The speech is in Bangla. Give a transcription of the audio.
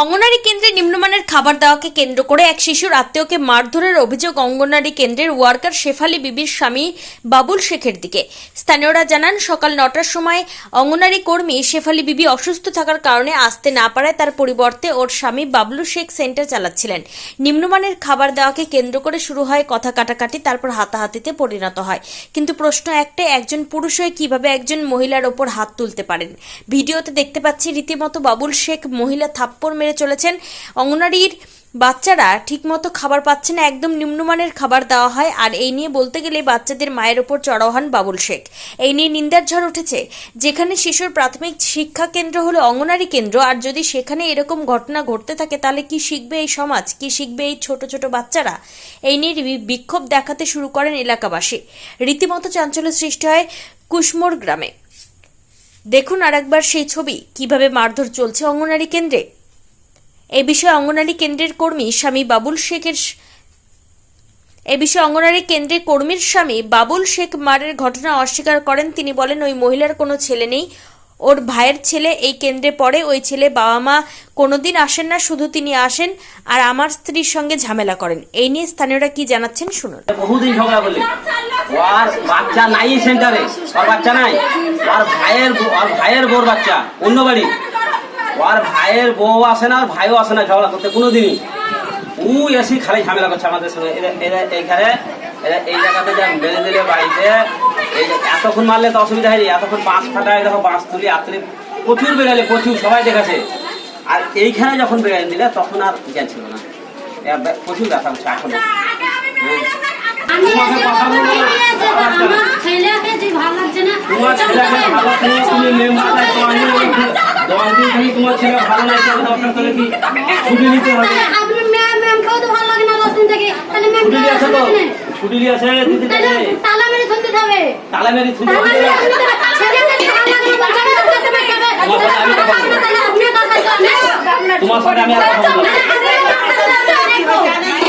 অঙ্গনারী কেন্দ্রে নিম্নমানের খাবার দেওয়াকে কেন্দ্র করে এক শিশুর আত্মীয়কে মারধরের অভিযোগ অঙ্গনারী কেন্দ্রের ওয়ার্কার শেফালি বিবির স্বামী বাবুল শেখের দিকে। স্থানীয়রা জানান, সকাল নটার সময় অঙ্গনারী কর্মী শেফালি বিবি অসুস্থ থাকার কারণে আসতে না পারায় তার পরিবর্তে ওর স্বামী বাবলু শেখ সেন্টার চালাচ্ছিলেন। নিম্নমানের খাবার দেওয়াকে কেন্দ্র করে শুরু হয় কথা কাটাকাটি, তারপর হাতাহাতিতে পরিণত হয়। কিন্তু প্রশ্ন একটাই, একজন পুরুষ হয়ে কীভাবে একজন মহিলার ওপর হাত তুলতে পারেন? ভিডিওতে দেখতে পাচ্ছি রীতিমতো বাবুল শেখ মহিলা থাপ্পড় মেরে চলেছেন। অঙ্গনারীর বাচ্চারা ঠিকমতো খাবার পাচ্ছে না, একদম নিম্নমানের খাবার দেওয়া হয়। আর এই নিয়ে বলতে গেলে বাচ্চাদের মায়ের ওপর চড়াও হন বাবুল শেখ। এই নিয়ে নিন্দার ঝড় উঠেছে। যেখানে শিশুর প্রাথমিক শিক্ষা কেন্দ্র হলো অঙ্গনারী কেন্দ্র। আর যদি সেখানে এরকম ঘটনা ঘটতে থাকে, তাহলে কি শিখবে এই সমাজ? কি শিখবে এই ছোট ছোট বাচ্চারা? এই নিয়ে বিক্ষোভ দেখাতে শুরু করেন এলাকাবাসী। রীতিমতো চাঞ্চল্য সৃষ্টি হয় কুশমোর গ্রামে। দেখুন আরেকবার সেই ছবি। কীভাবে মারধর চলছে অঙ্গনারী কেন্দ্রে? এ বিষয়ে অঙ্গনারী কেন্দ্রের কর্মী স্বামী বাবুল শেখের এ বিষয়ে অঙ্গনারী কেন্দ্রের কর্মীর স্বামী বাবুল শেখ মারের ঘটনা অস্বীকার করেন। তিনি বলেন, ওই মহিলার কোনো ছেলে নেই। ওর ভাইয়ের ছেলে এই কেন্দ্রে পড়ে। ওই ছেলে বাবা মা কোনোদিন আসেন না, শুধু তিনি আসেন আর আমার স্ত্রীর সঙ্গে ঝামেলা করেন। এই নিয়ে স্থানীয়রা কি জানাচ্ছেন শুনুন। বহুদিন ঝগড়া করলি ওর বাচ্চা নাই সেন্টারে। ওর বাচ্চা নাই। ওর ভাইয়ের ওর ভাইয়ের বোর বাচ্চা। অন্য বাড়ি। ওর ভাইয়ের বউ আসে না আর ভাইও আসে না ঝগড়া করতে কোনোদিনই। ও এসে খালি ঝামেলা করছে আমাদের সঙ্গে। এরা- এইখানে এরা এই জায়গাতে যা বেঁধে দিলে বাড়িতে এই যে এতক্ষণ মারলে তো অসুবিধা হয়নি। এতক্ষণ বাঁশ ফাটায় দেখো বাঁশ তুলি আত্রি প্রচুর বেড়ালে প্রচুর সবাই দেখেছে। আর এইখানে যখন বেড়ে দিলে তখন আর জ্ঞান ছিল না। প্রচুর ব্যথা হচ্ছে এখন। আমার ছেলেকে ভালো লাগছে না তোমার ছেলেকে ভালো তুমি তুমি মেম্বারটা তো আমি দশ দিন থেকে তোমার ছেলে ভালো তাহলে দরকার তাহলে কি? ছুটি নিতে হবে। আপনি ম্যাম ম্যামকেও তো ভালো লাগে না দশ দিন থেকে? তাহলে ম্যাম ছুটি আছে তো? ছুটি আছে দিদি তাহলে তালা মেরে ধরতে হবে। তালা মেরি ছুটি হবে। আপনি তো ছেলেকে যে ভালো লাগে না বলছেন না, তাহলে আপনি কথা বলতে হবে। তাহলে আপনি কথা বলতে হবে। তোমার সাথে আমি আর কথা বলব না। না,